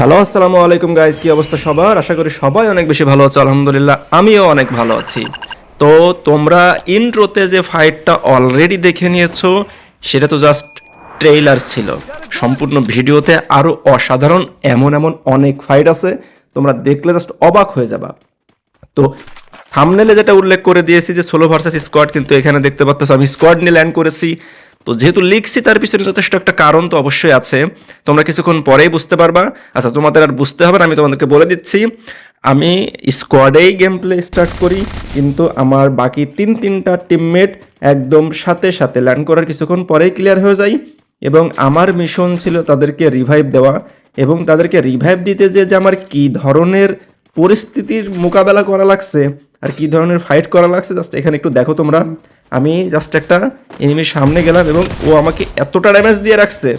Hello, আসসালামু আলাইকুম guys কি অবস্থা সবার? আশা করি সবাই অনেক বেশি ভালো আছো, আলহামদুলিল্লাহ, আমিও অনেক ভালো আছি। তো তোমরা ইন্ট্রোতে যে ফাইটটা অলরেডি দেখে নিয়েছো, সেটা তো জাস্ট ট্রেইলার ছিল। সম্পূর্ণ ভিডিওতে আরও অসাধারণ এমন এমন অনেক ফাইট আছে, তোমরা দেখলে জাস্ট অবাক হয়ে যাবা। তো থামনেলে যেটা উল্লেখ করে দিয়েছি যে সোলো ভার্সেস স্কোয়াড কিন্তু এখানে দেখতে পাচ্ছ, আমি স্কোয়াড নিয়ে ল্যান্ড করেছি। তো যেহেতু লিখছি, তার পিছনে যথেষ্ট একটা কারণ তো অবশ্যই আছে। তোমরা কিছুক্ষণ পরেই বুঝতে পারবা। আচ্ছা তোমাদের আর বুঝতে হবে না, আমি তোমাদেরকে বলে দিচ্ছি। আমি স্কোয়াডেই গেম প্লে স্টার্ট করি, কিন্তু আমার বাকি তিন তিনটা টিমমেট একদম সাথে সাথে ল্যান্ড করার কিছুক্ষণ পরেই ক্লিয়ার হয়ে যায় এবং আমার মিশন ছিল তাদেরকে রিভাইভ দেওয়া এবং তাদেরকে রিভাইভ দিতে যে আমার কী ধরনের পরিস্থিতির মোকাবেলা করা লাগছে আর কি ধরনের ফাইট করা লাগছে? জাস্ট এখানে একটু দেখো তোমরা। আমি জাস্ট একটা এনিমির সামনে গেলাম এবং ও আমাকে এতটা ড্যামেজ দিয়ে রাখছে।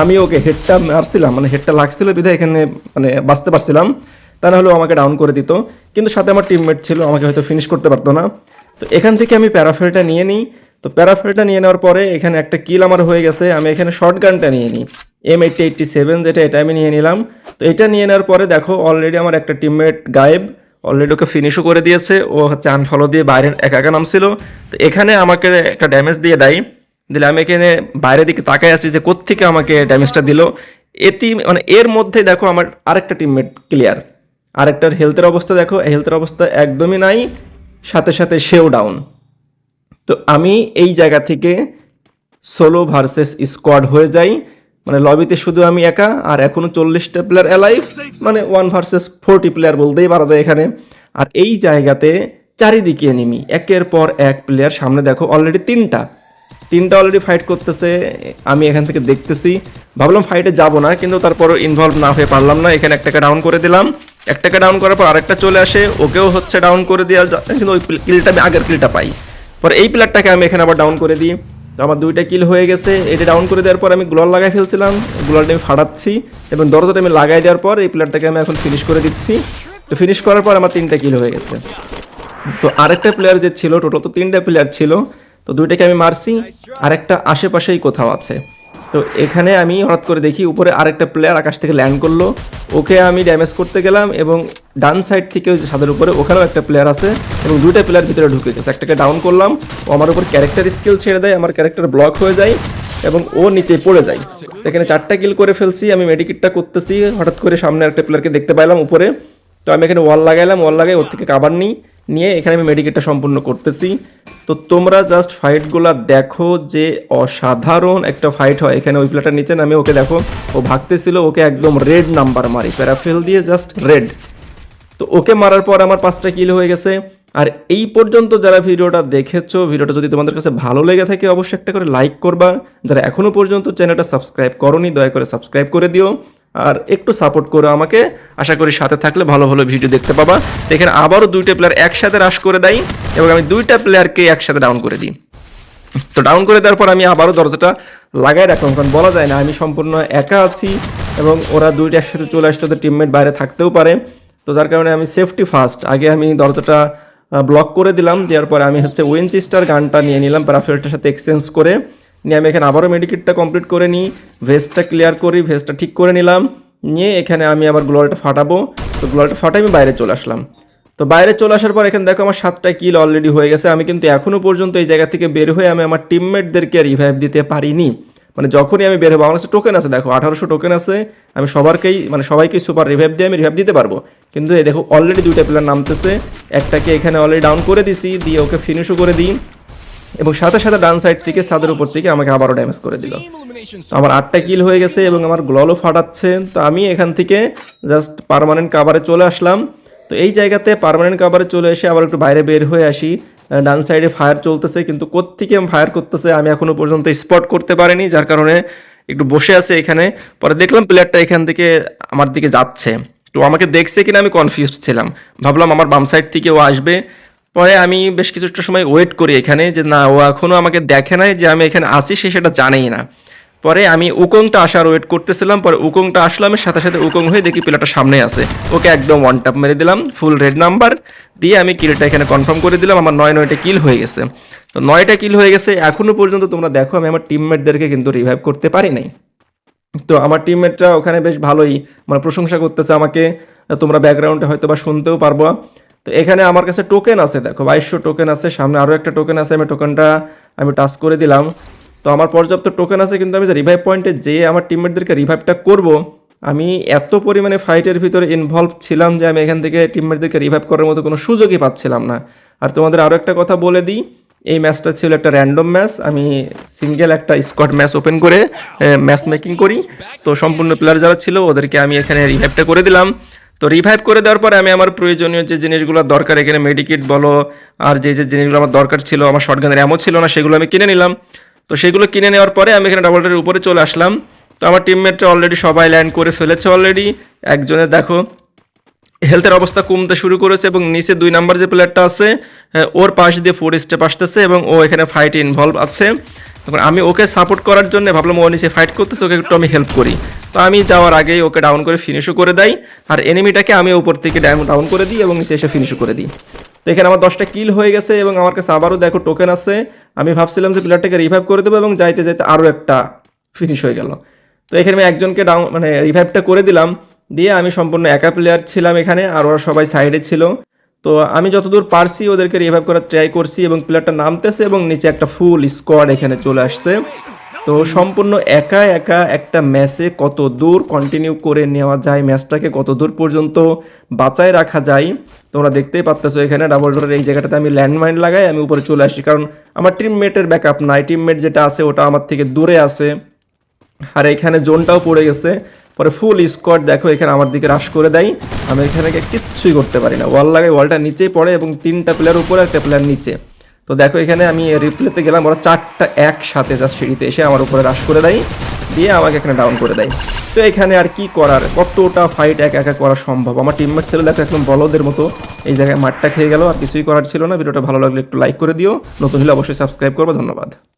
আমি ওকে হেডটা মারছিলাম মানে হেডটা লাগছিল বিধায় এখানে মানে বাঁচতে পারছিলাম। তা না হলেও আমাকে ডাউন করে দিত। কিন্তু সাথে আমার টিমমেট ছিল, আমাকে হয়তো ফিনিশ করতে পারতো না। তো এখান থেকে আমি প্যারাফেলটা নিয়ে নিই। তো প্যারাফেলটা নিয়ে নেওয়ার পরে এখানে একটা কিল আমার হয়ে গেছে। আমি এখানে শর্ট গানটা নিয়ে নিই। এম এইটটি এইটটি সেভেন যেটা, এটা আমি নিয়ে নিলাম। তো এটা নিয়ে নেওয়ার পরে দেখো অলরেডি আমার একটা টিমমেট গায়েব। অলরেডি ওকে ফিনিশও করে দিয়েছে। ও হচ্ছে আনফলো দিয়ে বাইরে একা একা নামছিল। তো এখানে আমাকে একটা ড্যামেজ দিয়ে দেয়। দিলে আমি এখানে বাইরের দিকে তাকাই আছি যে কোত্থেকে আমাকে ড্যামেজটা দিল। এটি মানে এর মধ্যে দেখো আমার আরেকটা টিমমেট ক্লিয়ার আরেকটার হেলথের অবস্থা দেখো। হেলথের অবস্থা একদমই নাই। সাথে সাথে সেও ডাউন তো আমি এই জায়গা থেকে সোলো ভার্সেস স্কোয়াড হয়ে যাই। মানে লবিতে শুধু আমি একা, আর এখনও চল্লিশটা প্লেয়ার অ্যালাইভ মানে ওয়ান ভার্সেস ফোরটি প্লেয়ার বলতেই পারা যায় এখানে। আর এই জায়গাতে চারিদিকে এনিমি একের পর এক প্লেয়ার সামনে দেখো অলরেডি তিনটা। তিনটা অলরেডি ফাইট করতেছে, আমি এখান থেকে দেখতেছি। ভাবলাম ফাইটে যাব না, কিন্তু তারপরও ইনভলভ না হয়ে পারলাম না, এখানে একটাকে ডাউন করে দিলাম। একটাকে ডাউন করার পর আরেকটা চলে আসে, ওকেও হচ্ছে ডাউন করে দেওয়া কিন্তু ওই কিলটা আমি আগের কিলটা পাই। পরে এই প্লেয়ারটাকে আমি এখানে আবার ডাউন করে দিই। তো আমার দুইটা কিল হয়ে গেছে, এটা ডাউন করে দেওয়ার পর আমি গ্লোয়াল লাগাই ফেলছিলাম গ্লোয়ালটা আমি ফাটাচ্ছি এবং দরজাটা আমি লাগাই দেওয়ার পর এই প্লেয়ারটাকে আমি এখন ফিনিশ করে দিচ্ছি। তো ফিনিশ করার পর আমার তিনটা কিল হয়ে গেছে। তো আরেকটা প্লেয়ার যে ছিল টোটাল তো তিনটা প্লেয়ার ছিল, তো দুইটাকে আমি মারছি, আরেকটা আশেপাশেই কোথাও আছে। তো এখানে আমি হঠাৎ করে দেখি উপরে আরেকটা প্লেয়ার আকাশ থেকে ল্যান্ড করল ওকে আমি ড্যামেজ করতে গেলাম এবং ডান সাইড থেকে ওই যে ছাদের উপরে, ওখানেও একটা প্লেয়ার আছে এবং দুইটা প্লেয়ার ভিতরে ঢুকে গেছে। একটাকে ডাউন করলাম, ও আমার উপর ক্যারেক্টার স্কিল ছেড়ে দেয়, আমার ক্যারেক্টার ব্লক হয়ে যায় এবং ও নিচে পড়ে যায়। এখানে চারটা কিল করে ফেলছি, আমি মেডিকিটটা করতেছি, হঠাৎ করে সামনে একটা প্লেয়ারকে দেখতে পাইলাম উপরে। তো আমি এখানে ওয়াল লাগাইলাম ওয়াল লাগাই ওর থেকে কাবার নিই। নিয়ে এখানে আমি মেডিকেটটা সম্পূর্ণ করতেছি। তো তোমরা জাস্ট ফাইটগুলো দেখো যে অসাধারণ একটা ফাইট হয়। এখানে ওই প্লেটার নিচে নামে ওকে দেখো। ও ভাগতেছিল, ওকে একদম রেড নাম্বার মারি। প্যারাফেল দিয়ে জাস্ট রেড তো ওকে মারার পর আমার পাঁচটা কিল হয়ে গেছে। আর এই পর্যন্ত যারা ভিডিওটা দেখেছ, ভিডিওটা যদি তোমাদের কাছে ভালো লেগে থাকে, অবশ্যই একটা করে লাইক করবা। যারা এখনও পর্যন্ত চ্যানেলটা সাবস্ক্রাইব করনি, দয়া করে সাবস্ক্রাইব করে দিও। আর একটু সাপোর্ট করো আমাকে। আশা করি সাথে থাকলে ভালো ভালো ভিডিও দেখতে পাবা। এখানে আবারও দুইটা প্লেয়ার একসাথে রাশ করে দেয় এবং আমি দুইটা প্লেয়ারকে একসাথে ডাউন করে দিই। তো ডাউন করে দেওয়ার পর আমি আবারও দরজাটা লাগাই রাখলাম, কারণ বলা যায় না, আমি সম্পূর্ণ একা আছি এবং ওরা দুইটা একসাথে চলে আসতে তো টিমমেট বাইরে থাকতেও পারে। তো যার কারণে আমি সেফটি ফার্স্ট আগে আমি দরজাটা ব্লক করে দিলাম, দেওয়ার পরে আমি হচ্ছে উইনচিস্টার গানটা নিয়ে নিলাম প্যারাফেলটার সাথে এক্সচেঞ্জ করে। নিয়ে আমি এখানে আবারও মেডিকেটটা কমপ্লিট করে নিই ভেস্টটা ক্লিয়ার করি ভেস্টটা ঠিক করে নিলাম, নিয়ে এখানে আমি আবার গ্লোয়ালটা ফাটাবো। তো গ্লোয়ালটা ফাটাই আমি বাইরে চলে আসলাম। তো বাইরে চলে আসার পর এখানে দেখো আমার সাতটা কিল অলরেডি হয়ে গেছে। আমি কিন্তু এখনও পর্যন্ত এই জায়গা থেকে বের হয়ে আমি আমার টিমমেটদেরকে রিভাইভ দিতে পারিনি। মানে যখনই আমি বের হব, আমার কাছে টোকেন আছে, দেখো, আঠারোশো টোকেন আছে। আমি সবারকেই মানে সবাইকেই সুপার রিভাইভ দিয়ে আমি রিভাইভ দিতে পারব। কিন্তু এই দেখো অলরেডি দুইটা প্লেয়ার নামতেছে। একটাকে এখানে অলরেডি ডাউন করে দিছি, দিয়ে ওকে ফিনিশও করে দিই। এবং সাথে সাথে ডান সাইড থেকে ছাদের উপর থেকে আমাকে আবারও ড্যামেজ করে দিল। আমার আটটা কিল হয়ে গেছে এবং আমার গ্ললও ফাটাচ্ছে। তো আমি এখান থেকে জাস্ট পার্মানেন্ট কাভারে চলে আসলাম। তো এই জায়গাতে পারমানেন্ট কাভারে চলে এসে আবার একটু বাইরে বের হয়ে আসি। ডান সাইডে ফায়ার চলতেছে কিন্তু কোত্থেকে ফায়ার করতেছে আমি এখনও পর্যন্ত স্পট করতে পারিনি, যার কারণে একটু বসে আছে এখানে। পরে দেখলাম প্লেয়ারটা এখান থেকে আমার দিকে যাচ্ছে। তো আমাকে দেখছে কিনা আমি কনফিউজ ছিলাম। ভাবলাম আমার বাম সাইড থেকে ও আসবে। পরে আমি বেশ কিছুটা সময় ওয়েট করি এখানে যে না, ও এখনও আমাকে দেখে নাই যে আমি এখানে আছি, সে সেটা জানেই না। পরে আমি উকংটা আসার ওয়েট করতেছিলাম, পরে উকংটা আসলাম আমি সাথে সাথে উকং হয়ে দেখি প্লেয়ারটা সামনে আছে। ওকে একদম ওয়ান টাপ মেরে দিলাম ফুল রেড নাম্বার দিয়ে আমি কিলটা এখানে কনফার্ম করে দিলাম, আমার নয় নয়টা কিল হয়ে গেছে। তো নয়টা কিল হয়ে গেছে, এখনও পর্যন্ত তোমরা দেখো, আমি আমার টিমমেটদেরকে কিন্তু রিভাইভ করতে পারি নাই। তো আমার টিমমেটরা ওখানে বেশ ভালোই মানে প্রশংসা করতেছে আমাকে, তোমরা ব্যাকগ্রাউন্ডে হয়তো বা শুনতেও পারব। তো এখানে আমার কাছে টোকেন আছে, দেখো, বাইশশো টোকেন আছে, সামনে আরও একটা টোকেন আছে, আমি টোকেনটা আমি টাচ করে দিলাম। তো আমার পর্যাপ্ত টোকেন আছে, কিন্তু আমি যে রিভাইভ পয়েন্টে যেয়ে আমার টিমমেটদেরকে রিভাইভটা করব, আমি এত পরিমাণে ফাইটের ভিতরে ইনভলভ ছিলাম যে আমি এখান থেকে টিমমেটদেরকে রিভাইভ করার মতো কোনো সুযোগই পাচ্ছিলাম না। আর তোমাদের আরও একটা কথা বলে দিই, এই ম্যাচটা ছিল একটা র্যান্ডম ম্যাচ, আমি সিঙ্গেল একটা স্কট ম্যাচ ওপেন করে ম্যাচ মেকিং করি। তো সম্পূর্ণ প্লেয়ার যারা ছিল, ওদেরকে আমি এখানে রিভাইভটা করে দিলাম। তো রিভাইভ করে দেওয়ার পরে আমি আমার প্রয়োজনীয় যে জিনিসগুলো দরকার এখানে মেডিকিট বলো আর যে যে জিনিসগুলো আমার দরকার ছিল আমার শর্টগানের এমন ছিল না সেগুলো আমি কিনে নিলাম। তো সেগুলো কিনে নেওয়ার পরে আমি এখানে ডাবলটার উপরে চলে আসলাম। তো আমার টিমমেটরা অলরেডি সবাই ল্যান্ড করে ফেলেছে অলরেডি একজনের দেখো হেলথের অবস্থা কমতে শুরু করেছে এবং নিচে দুই নাম্বার যে প্লেয়ারটা আছে হ্যাঁ, ওর পাশ দিয়ে ফোর স্টেপ আসতেছে এবং ও এখানে ফাইটে ইনভলভ আছে। তখন আমি ওকে সাপোর্ট করার জন্য ভাবলাম ও নিচে ফাইট করতেছে ওকে একটু আমি হেল্প করি। তো আমি যাওয়ার আগেই ওকে ডাউন করে ফিনিশও করে দেই। আর এনিমিটাকে আমি উপর থেকে ডাউন করে দিই এবং নিচে এসে ফিনিশও করে দিই। তো এখানে আমার দশটা কিল হয়ে গেছে এবং আমার কাছে আবারও দেখো টোকেন আছে। আমি ভাবছিলাম যে প্লেয়ারটাকে রিভাইভ করে দেবো এবং যাইতে যাইতে আরও একটা ফিনিশ হয়ে গেল। তো এখানে আমি একজনকে ডাউন মানে রিভাইভটা করে দিলাম। দিয়ে আমি সম্পূর্ণ একা প্লেয়ার ছিলাম এখানে, আর ওরা সবাই সাইডে ছিল। তো আমি যতদূর পারছি ওদেরকে রিভাইভ করার ট্রাই করছি এবং প্লেয়ারটা নামতেছে এবং নিচে একটা ফুল স্কোয়াড এখানে চলে আসছে। তো সম্পূর্ণ একা একা একটা ম্যাচে কত দূর কন্টিনিউ করে নেওয়া যায় ম্যাচটাকে কত দূর পর্যন্ত বাঁচায় রাখা যায়, তোমরা দেখতেই পাচ্তেছো এখানে ডাবল ডোরের এই জায়গাটাতে আমি ল্যান্ডমাইন লাগাই, আমি উপরে চলে আসি। কারণ আমার টিমমেটের ব্যাকআপ নাই টিমমেট যেটা আছে ওটা আমার থেকে দূরে আছে। আর এখানে জোনটাও পড়ে গেছে। পরে ফুল স্কোয়াড দেখো, এখানে আমার দিকে রাশ করে দেয়। আমি এখানে কিচ্ছুই করতে পারি না। ওয়াল লাগাই ওয়ালটা নিচেই পড়ে এবং তিনটা প্লেয়ার উপরে, একটা প্লেয়ার নিচে। তো দেখো এখানে আমি রিপ্লেতে গেলাম, ওরা চারটা একসাথে জাস্ট সিঁড়িতে এসে আমার উপরে রাশ করে দেয়, দিয়ে আমাকে এখানে ডাউন করে দেয়। তো এখানে আর কি করার? কতটা ফাইট এক একা করা সম্ভব? আমার টিমমেট ছিল দেখো একদম বলদের মতো এই জায়গায় মাঠটা খেয়ে গেল, আর কিছুই করার ছিল না। ভিডিওটা ভালো লাগলে একটু লাইক করে দিও। নতুন হলে অবশ্যই সাবস্ক্রাইব করব। ধন্যবাদ।